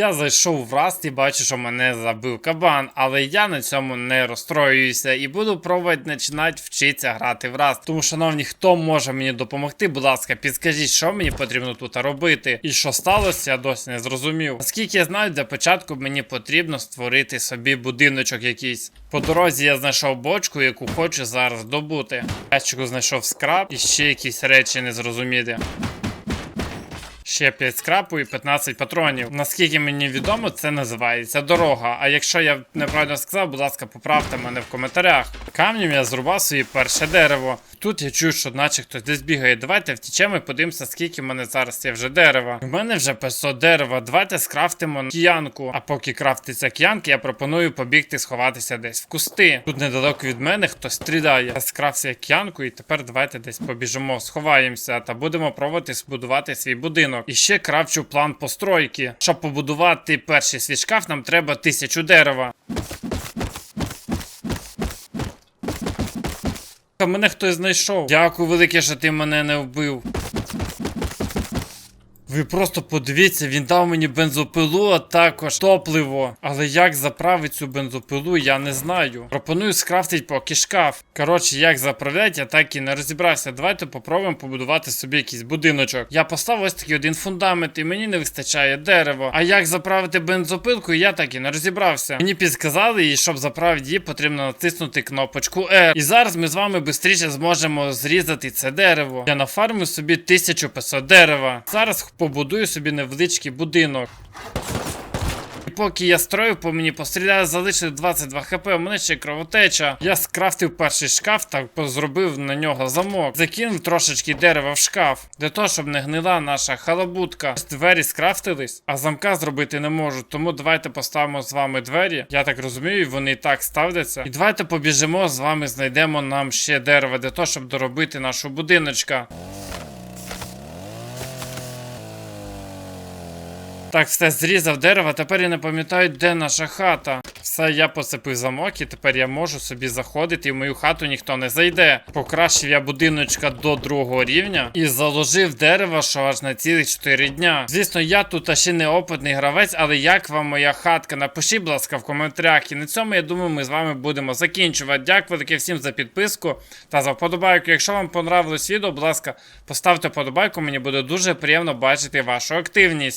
Я зайшов в Раст і бачу, що мене забив кабан, але я на цьому не розстроююся і буду пробувати починати вчитися грати в Раст. Тому, шановні, хто може мені допомогти, будь ласка, підскажіть, що мені потрібно тут робити. І що сталося, я досі не зрозумів. Наскільки я знаю, для початку мені потрібно створити собі будиночок якийсь. По дорозі я знайшов бочку, яку хочу зараз добути. Ящику знайшов скраб і ще якісь речі незрозумілі. Ще 5 скрапу і 15 патронів. Наскільки мені відомо, це називається дорога. А якщо я неправильно сказав, будь ласка, поправте мене в коментарях. Камнем я зрубав своє перше дерево. Тут я чую, що наче хтось десь бігає. Давайте втічемо і подивимося, скільки в мене зараз є вже дерева. У мене вже 500 дерева. Давайте скрафтимо кіянку. А поки крафтиться кіянки, я пропоную побігти сховатися десь в кусти. Тут недалеко від мене хтось стріляє. Я скрафтив кіянку, і тепер давайте десь побіжимо, сховаємося та будемо пробувати збудувати свій будинок. І ще кравчу план постройки. Щоб побудувати перший свій шкаф, нам треба тисячу дерева. Мене хтось знайшов. Дякую велике, що ти мене не вбив. Ви просто подивіться, він дав мені бензопилу, а також топливо. Але як заправити цю бензопилу, я не знаю. Пропоную скрафтити поки шкаф. Коротше, як заправляти, я так і не розібрався. Давайте попробуємо побудувати собі якийсь будиночок. Я поставив ось такий один фундамент, і мені не вистачає дерева. А як заправити бензопилку, я так і не розібрався. Мені підсказали, і щоб заправити її, потрібно натиснути кнопочку R. І зараз ми з вами швидше зможемо зрізати це дерево. Я нафармив собі 1500 дерева. Зараз побудую собі невеличкий будинок. І поки я строїв, по мені постріляли, залишили 22 хп, у мене ще кровотеча. Я скрафтив перший шкаф та зробив на нього замок. Закинув трошечки дерева в шкаф, для того, щоб не гнила наша халабутка. Двері скрафтились, а замка зробити не можу. Тому давайте поставимо з вами двері. Я так розумію, вони і так ставляться. І давайте побіжимо з вами, знайдемо нам ще дерева для того, щоб доробити нашу будиночка. Так, все зрізав дерево, тепер я не пам'ятаю, де наша хата. Все, я посипив замок, і тепер я можу собі заходити, і в мою хату ніхто не зайде. Покращив я будиночка до другого рівня і заложив дерево, що аж на цілих 4 дня. Звісно, я тут ще не опитний гравець, але як вам моя хатка? Напишіть, будь ласка, в коментарях. І на цьому я думаю, ми з вами будемо закінчувати. Дякую велике всім за підписку та за вподобайку. Якщо вам понравилось відео, будь ласка, поставте вподобайку, мені буде дуже приємно бачити вашу активність.